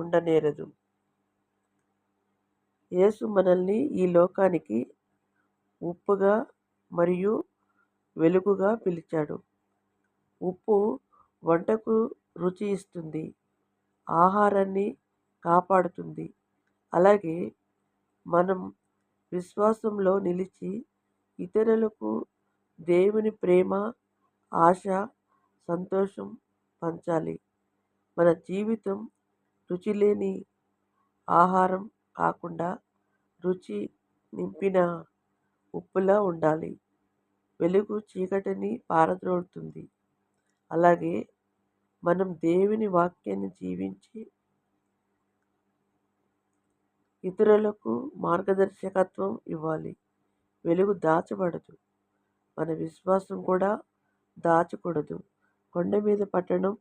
ఉండనేరదు. యేసు మనల్ని ఈ లోకానికి ఉప్పుగా మరియు వెలుగుగా పిలిచాడు. ఉప్పు వంటకు రుచి ఇస్తుంది. ఆహారాన్ని కాపాడుతుంది. అలాగే మనం విశ్వాసంలో నిలిచి ఇతరులకు దేవుని ప్రేమ ఆశ సంతోషం పంచాలి. మన జీవితం రుచి లేని ఆహారం కాకుండా రుచి నింపిన ఉప్పులా ఉండాలి. వెలుగు చీకటిని పారద్రోలుతుంది. అలాగే మనం దేవుని వాక్యాన్ని జీవించి ఇతరులకు మార్గదర్శకత్వం ఇవ్వాలి. వెలుగు దాచబడదు. మన విశ్వాసం కూడా దాచకూడదు. కొండ మీద పట్టణం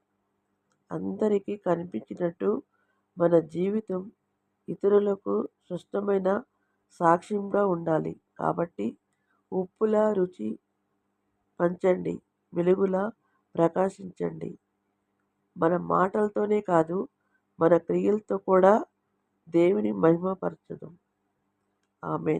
అందరికీ కనిపించినట్టు మన జీవితం ఇతరులకు స్పష్టమైన సాక్ష్యంగా ఉండాలి. కాబట్టి ఉప్పులా రుచి పంచండి వెలుగులా ప్రకాశించండి. మన మాటలతోనే కాదు మన క్రియలతో కూడా దేవుని మహిమపరచదు ఆమె